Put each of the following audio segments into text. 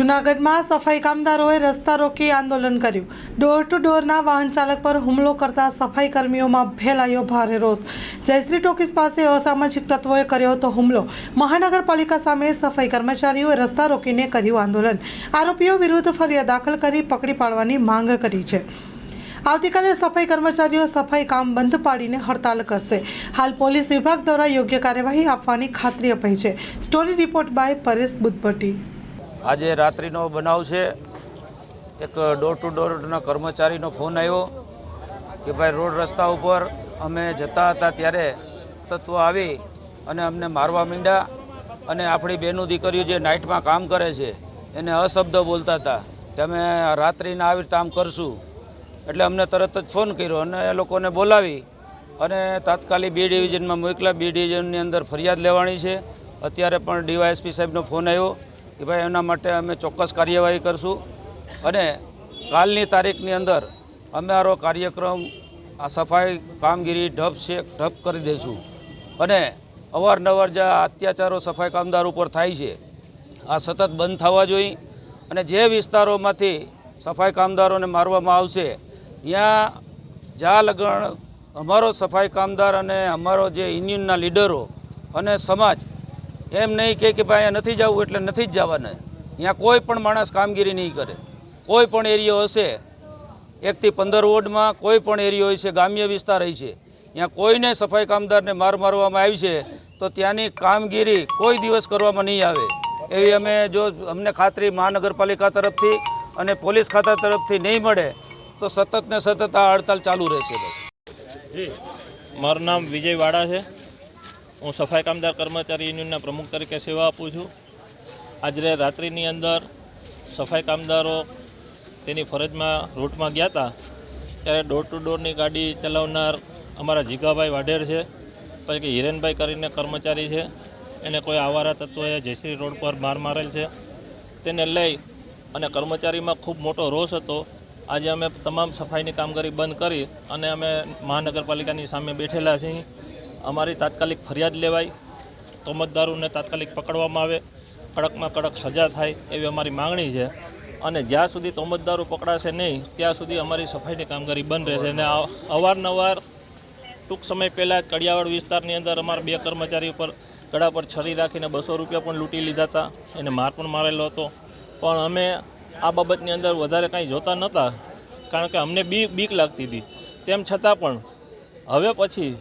જૂનાગઢમાં સફાઈ કામદારોએ રસ્તા રોકી આંદોલન કર્યું. ડોર ટુ ડોરના વાહન ચાલક પર હુમલો કરતા સફાઈ કર્મીઓમાં ફેલાયો ભારે રોષ. જયશ્રી ટોકીસ પાસે અસામાજિક તત્વોએ કર્યો હતો હુમલો. મહાનગરપાલિકા સામે સફાઈ કર્મચારીઓએ રસ્તા રોકીને કર્યું આંદોલન. આરોપીઓ વિરુદ્ધ ફરિયાદ દાખલ કરી પકડી પાડવાની માંગ કરી છે. આવતીકાલે સફાઈ કર્મચારીઓ સફાઈ કામ બંધ પાડીને હડતાલ કરશે. હાલ પોલીસ વિભાગ દ્વારા યોગ્ય કાર્યવાહી આપવાની ખાતરી અપાઈ છે. Story report by Paresh Budhbhatti. આજે રાત્રિનો બનાવ છે. એક ડોર ટુ ડોરના કર્મચારીનો ફોન આવ્યો કે ભાઈ રોડ રસ્તા ઉપર અમે જતા હતા ત્યારે તત્વો આવી અને અમને મારવા માંડ્યા અને આપણી બહેનું દીકરીઓ જે નાઇટમાં કામ કરે છે એને અશબ્દ બોલતા હતા કે અમે રાત્રિના આવી રીતે આમ કરશું. એટલે અમને તરત જ ફોન કર્યો અને એ લોકોને બોલાવી અને તાત્કાલિક બી ડિવિઝનમાં મોકલા બી ડિવિઝનની અંદર ફરિયાદ લેવાની છે. અત્યારે પણ ડીવાયએસપી સાહેબનો ફોન આવ્યો. કે ભાઈ એના માટે અમે ચોક્કસ કાર્યવાહી કરશું. અને કાલની તારીખની અંદર અમારો કાર્યક્રમ, આ સફાઈ કામગીરી ઢપ છે ઢપ કરી દઈશું અને અવારનવાર જે અત્યાચારો સફાઈ કામદાર ઉપર થાય છે, આ સતત બંધ થવા જોઈએ. અને જે વિસ્તારોમાંથી સફાઈ કામદારોને મારવામાં આવશે, ત્યાં જ્યાં લગણ અમારો સફાઈ કામદાર અને અમારો જે યુનિયનના લીડરો અને સમાજ એમ નહીં કે ભાઈ અહીંયા નથી જવું એટલે નથી જ જવાના. અહીંયા કોઈ પણ માણસ કામગીરી નહીં કરે. કોઈ પણ એરિયો હશે, એકથી પંદર વોર્ડમાં કોઈ પણ એરિયો હોય છે ગ્રામ્ય વિસ્તાર હોય છે, ત્યાં કોઈને સફાઈ કામદારને માર મારવામાં આવી છે, તો ત્યાંની કામગીરી કોઈ દિવસ કરવામાં નહીં આવે. એવી અમે જો અમને ખાતરી મહાનગરપાલિકા તરફથી અને પોલીસ ખાતા તરફથી નહીં મળે, તો સતત ને સતત આ હડતાલ ચાલુ રહેશે. ભાઈ મારું નામ વિજય વાડા છે. હું સફાઈ કામદાર કર્મચારી યુનિયનના પ્રમુખ તરીકે સેવા આપું છું. આજે રાત્રિની અંદર સફાઈ કામદારો તેની ફરજમાં, રૂટમાં ગયા હતા. ત્યારે ડોર ટુ ડોરની ગાડી ચલાવનાર અમારા જીગાભાઈ વાઢેર છે, પછી કે હિરેનભાઈ કરીને કર્મચારી છે. એને કોઈ આવારા તત્વોએ જયશ્રી રોડ પર માર મારેલ છે. તેને લઈ અને કર્મચારીમાં ખૂબ મોટો રોષ હતો. આજે અમે તમામ સફાઈની કામગીરી બંધ કરી અને અમે મહાનગરપાલિકાની સામે બેઠેલા છીએ. અમારી તાત્કાલિક ફરિયાદ લેવાય, તોમતદારોને તાત્કાલિક પકડવામાં આવે, કડકમાં કડક સજા થાય એવી અમારી માંગણી છે. અને જ્યાં સુધી તોમતદારો પકડાશે નહીં, ત્યાં સુધી અમારી સફાઈની કામગીરી બંધ રહેશે. અને અવારનવાર ટૂંક સમય પહેલાં કડિયાવાડ વિસ્તારની અંદર અમારા બે કર્મચારી ઉપર ગળા પર છરી રાખીને બસો રૂપિયા પણ લૂંટી લીધા હતા. એને માર પણ મારેલો હતો. પણ અમે આ બાબતની અંદર વધારે કાંઈ જોતા નહોતા, કારણ કે અમને બી બીક લાગતી હતી. તેમ છતાં પણ હવે પછી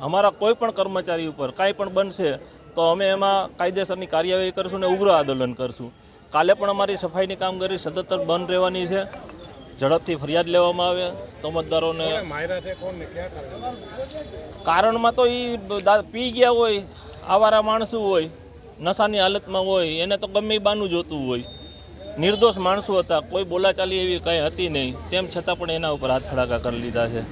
અમારા કોઈ પણ કર્મચારી ઉપર કાંઈ પણ બનશે તો અમે એમાં કાયદેસરની કાર્યવાહી કરીશું ને ઉગ્ર આંદોલન કરશું. કાલે પણ અમારી સફાઈની કામગીરી સતત બંધ રહેવાની છે. ઝડપથી ફરિયાદ લેવામાં આવે તોમતદારોને કારણમાં તો એ પી ગયા હોય આવારા માણસો હોય નશાની હાલતમાં હોય એને તો ગમે બાનું જોતું હોય. નિર્દોષ માણસો હતા કોઈ બોલાચાલી એવી કંઈ હતી નહીં તેમ છતાં પણ એના ઉપર હાથ ફડાકા કરી લીધા છે.